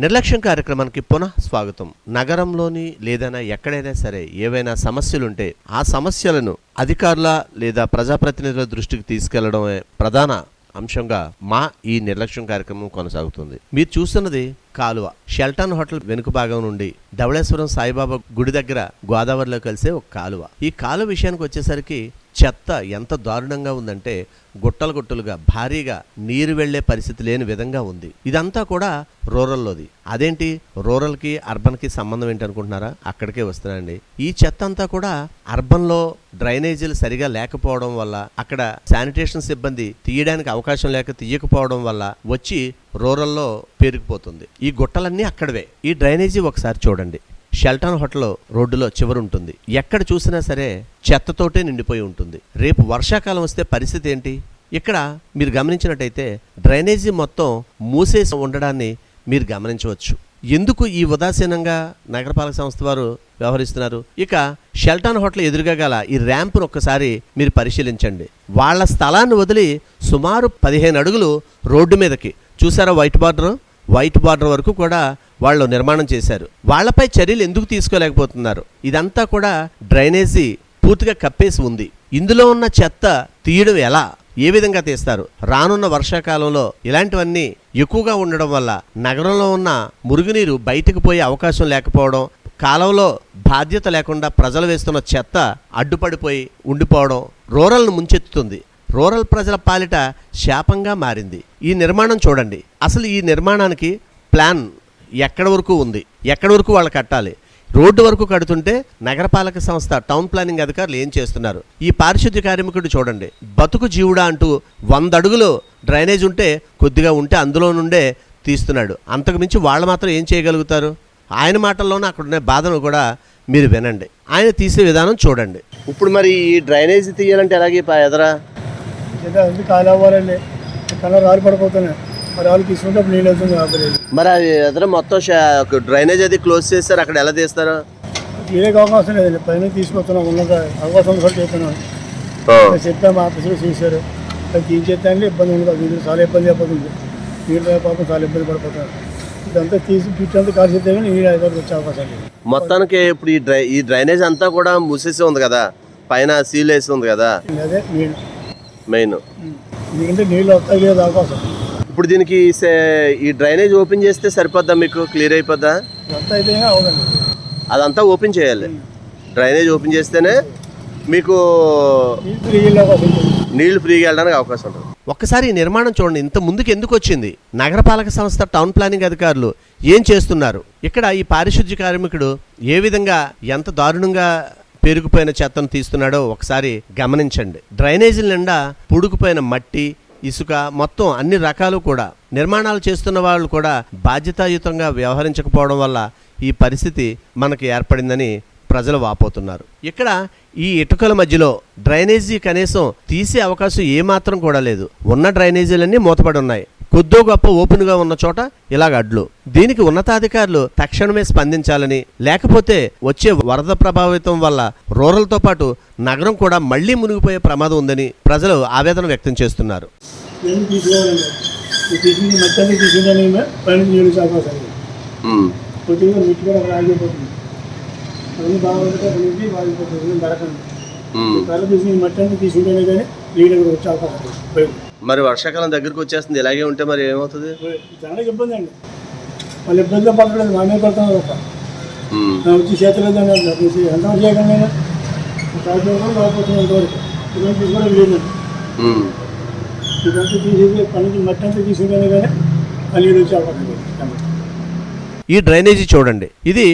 నిర్లక్ష్యం కార్యక్రమానికి పునః స్వాగతం. నగరంలోని లేదైనా ఎక్కడైనా సరే ఏవైనా సమస్యలుంటే ఆ సమస్యలను అధికారుల లేదా ప్రజాప్రతినిధుల దృష్టికి తీసుకెళ్ళడమే ప్రధాన అంశంగా మా ఈ నిర్లక్ష్యం కార్యక్రమం కొనసాగుతుంది. మీరు చూస్తున్నది కాలువ. షెల్టన్ హోటల్ వెనుక భాగం నుండి ధవళేశ్వరం సాయిబాబా గుడి దగ్గర గోదావరిలో కలిసే ఒక కాలువ. ఈ కాలువ విషయానికి వచ్చేసరికి చెత్త ఎంత దారుణంగా ఉందంటే గుట్టలు గుట్టలుగా భారీగా నీరు వెళ్ళే పరిస్థితి లేని విధంగా ఉంది. ఇదంతా కూడా రూరల్లోది. అదేంటి? రూరల్కి అర్బన్కి సంబంధం ఏంటనుకుంటున్నారా అక్కడికే వస్తున్నానండి. ఈ చెత్త అంతా కూడా అర్బన్లో డ్రైనేజీలు సరిగా లేకపోవడం వల్ల అక్కడ శానిటేషన్ సిబ్బంది తీయడానికి అవకాశం లేక తీయకపోవడం వల్ల వచ్చి రూరల్లో పేరుకుపోతుంది. ఈ గుట్టలన్నీ అక్కడవే. ఈ డ్రైనేజీ ఒకసారి చూడండి. షెల్టాన్ హోటల్ రోడ్డులో చివరి ఉంటుంది. ఎక్కడ చూసినా సరే చెత్తతోటే నిండిపోయి ఉంటుంది. రేపు వర్షాకాలం వస్తే పరిస్థితి ఏంటి? ఇక్కడ మీరు గమనించినట్టయితే డ్రైనేజీ మొత్తం మూసేసి ఉండడాన్ని మీరు గమనించవచ్చు. ఎందుకు ఈ ఉదాసీనంగా నగరపాలక సంస్థ వారు వ్యవహరిస్తున్నారు? ఇక షెల్టాన్ హోటల్ ఎదురుగా గల ఈ ర్యాంపును ఒక్కసారి మీరు పరిశీలించండి. వాళ్ళ స్థలాన్ని వదిలి సుమారు పదిహేను అడుగులు రోడ్డు మీదకి. చూసారా వైట్ బార్డర్? వైట్ బార్డర్ వరకు కూడా వాళ్ళు నిర్మాణం చేశారు. వాళ్ళపై చర్యలు ఎందుకు తీసుకోలేకపోతున్నారు? ఇదంతా కూడా డ్రైనేజీ పూర్తిగా కప్పేసి ఉంది. ఇందులో ఉన్న చెత్త తీయడం ఎలా? ఏ విధంగా తీస్తారు? రానున్న వర్షాకాలంలో ఇలాంటివన్నీ ఎక్కువగా ఉండడం వల్ల నగరంలో ఉన్న మురుగునీరు బయటకు పోయే అవకాశం లేకపోవడం కాలంలో బాధ్యత లేకుండా ప్రజలు వేస్తున్న చెత్త అడ్డుపడిపోయి ఉండిపోవడం రూరల్ను ముంచెత్తుతుంది. రూరల్ ప్రజల పాలిట శాపంగా మారింది. ఈ నిర్మాణం చూడండి. అసలు ఈ నిర్మాణానికి ప్లాన్ ఎక్కడి వరకు ఉంది? ఎక్కడి వరకు వాళ్ళు కట్టాలి? రోడ్డు వరకు కడుతుంటే నగరపాలక సంస్థ టౌన్ ప్లానింగ్ అధికారులు ఏం చేస్తున్నారు? ఈ పారిశుద్ధ్య కార్మికుడు చూడండి. బతుకు జీవుడా అంటూ వంద అడుగులు డ్రైనేజ్ ఉంటే కొద్దిగా ఉంటే అందులో నుండే తీస్తున్నాడు. అంతకు మించి వాళ్ళు మాత్రం ఏం చేయగలుగుతారు? ఆయన మాటల్లోనే అక్కడ ఉన్న బాధను కూడా మీరు వినండి. ఆయన తీసే విధానం చూడండి. ఇప్పుడు మరి ఈ డ్రైనేజ్ తీయాలంటే ఎలాగే ఎదరా? కాలు అవ్వాలండి. కలర్ రాలు పడిపోతున్నాయి ఆ రాళ్ళు తీసుకుంటే నీళ్ళు వెళ్తుంది ఆపలేదు మరి అది ఎదర మొత్తం షా- డ్రైనేజ్ అది క్లోజ్ చేస్తారు అక్కడ ఎలా తీస్తారు? తీరేకి అవకాశం లేదండి పైన తీసుకొస్తున్నాం ఉన్నంత అవకాశం ఉన్నట్టు చేస్తున్నాం. చెప్పాము ఆఫీసులో చూశారు. అది ఇబ్బంది ఉంది కదా వీళ్ళు చాలా ఇబ్బంది అయిపోతుంది. నీళ్ళు పాపం చాలా ఇబ్బంది పడిపోతారు. ఇదంతా తీసి పిట్టంతా కాల్చేస్తే కానీ నీళ్ళు అధికారులకు వచ్చే అవకాశం లేదు. మొత్తానికి ఇప్పుడు ఈ డ్రై ఈ డ్రైనేజ్ అంతా కూడా మూసేసి ఉంది కదా? పైన సీల్ వేసి ఉంది కదా? అదే నీళ్ళు. మెయిన్. ఎందుకంటే నీళ్ళు వస్తాయి లేదు అవకాశం. ఇప్పుడు దీనికి సే- ఈ డ్రైనేజ్ ఓపెన్ చేస్తే సరిపోద్దా మీకు? క్లియర్ అయిపోద్దా? అదంతా ఓపెన్ చేయాలి. డ్రైనేజ్ ఓపెన్ చేస్తేనే మీకు నీళ్ళు నీళ్ళు ఫ్రీగా వెళ్ళడానికి అవకాశం ఉంటుంది. ఒక్కసారి ఈ నిర్మాణం చూడండి. ఇంత ముందుకు ఎందుకు వచ్చింది? నగరపాలక సంస్థ టౌన్ ప్లానింగ్ అధికారులు ఏం చేస్తున్నారు? ఇక్కడ ఈ పారిశుద్ధ్య కార్మికుడు ఏ విధంగా ఎంత దారుణంగా పేరుకుపోయిన చెత్తను తీస్తున్నాడో ఒకసారి గమనించండి. డ్రైనేజీల నిండా పుడుకుపోయిన మట్టి ఇసుక మొత్తం అన్ని రకాలు కూడా నిర్మాణాలు చేస్తున్న వాళ్ళు కూడా బాధ్యతాయుతంగా వ్యవహరించకపోవడం వల్ల ఈ పరిస్థితి మనకు ఏర్పడిందని ప్రజలు వాపోతున్నారు. ఇక్కడ ఈ ఇటుకల మధ్యలో డ్రైనేజీ కనీసం తీసే అవకాశం ఏమాత్రం కూడా లేదు. ఉన్న డ్రైనేజీలన్నీ మూతపడి ఉన్నాయి. కొద్దో గొప్ప ఓపెన్గా ఉన్న చోట ఇలాగ అడ్లు. దీనికి ఉన్నతాధికారులు తక్షణమే స్పందించాలని లేకపోతే వచ్చే వరద ప్రభావితం వల్ల రూరల్తో పాటు నగరం కూడా మళ్ళీ మునిగిపోయే ప్రమాదం ఉందని ప్రజలు ఆవేదన వ్యక్తం చేస్తున్నారు. తీసుకుంటేనే కానీ వచ్చే అవకాశం మరి వర్షాకాలం దగ్గరికి వచ్చేస్తుంది ఇలాగే ఉంటే మరి ఏమవుతుంది? ఇబ్బంది అండి. వాళ్ళు ఇబ్బందిలో పడలేదు మామే పడుతున్నారు ఒక నా వచ్చి చేతులు ఇదంతా తీసేసి పనికి మట్టి అంతా తీసుకుంటేనే కానీ వచ్చే అవకాశం లేదు ఈ డ్రైనేజీ చూడండి ఇది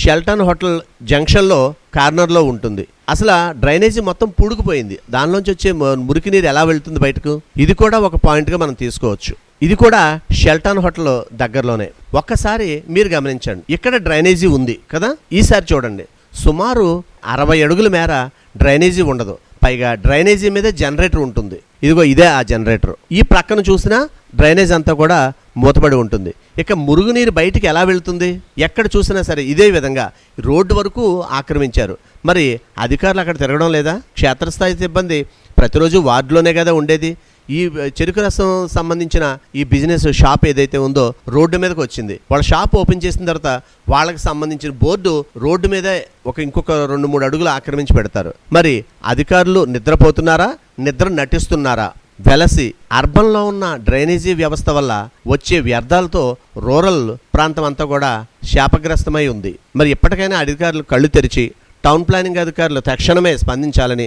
షెల్టన్ హోటల్ జంక్షన్లో కార్నర్లో ఉంటుంది. అసలు డ్రైనేజీ మొత్తం పూడుకుపోయింది. దానిలోంచి వచ్చే మురికి నీరు ఎలా వెళ్తుంది బయటకు? ఇది కూడా ఒక పాయింట్గా మనం తీసుకోవచ్చు. ఇది కూడా షెల్టాన్ హోటల్ దగ్గరలోనే. ఒక్కసారి మీరు గమనించండి. ఇక్కడ డ్రైనేజీ ఉంది కదా? ఈసారి చూడండి. సుమారు అరవై అడుగుల మేర డ్రైనేజీ ఉండదు. పైగా డ్రైనేజీ మీద జనరేటర్ ఉంటుంది. ఇదిగో ఇదే ఆ జనరేటర్. ఈ ప్రక్కన చూసినా డ్రైనేజ్ అంతా కూడా మూతపడి ఉంటుంది. ఇక మురుగునీరు బయటికి ఎలా వెళ్తుంది? ఎక్కడ చూసినా సరే ఇదే విధంగా రోడ్డు వరకు ఆక్రమించారు. మరి అధికారులు అక్కడ తిరగడం లేదా? క్షేత్రస్థాయి సిబ్బంది ప్రతిరోజు వార్డులోనే కదా ఉండేది. ఈ చెరుకు రసం సంబంధించిన ఈ బిజినెస్ షాప్ ఏదైతే ఉందో రోడ్డు మీదకి వచ్చింది. వాళ్ళ షాప్ ఓపెన్ చేసిన తర్వాత వాళ్ళకి సంబంధించిన బోర్డు రోడ్డు మీదే ఒక ఇంకొక రెండు మూడు అడుగులు ఆక్రమించి పెడతారు. మరి అధికారులు నిద్రపోతున్నారా? నిద్ర నటిస్తున్నారా? వెలసి అర్బన్లో ఉన్న డ్రైనేజీ వ్యవస్థ వల్ల వచ్చే వ్యర్థాలతో రూరల్ ప్రాంతం అంతా కూడా శాపగ్రస్తమై ఉంది. మరి ఇప్పటికైనా అధికారులు కళ్ళు తెరిచి టౌన్ ప్లానింగ్ అధికారులు తక్షణమే స్పందించాలని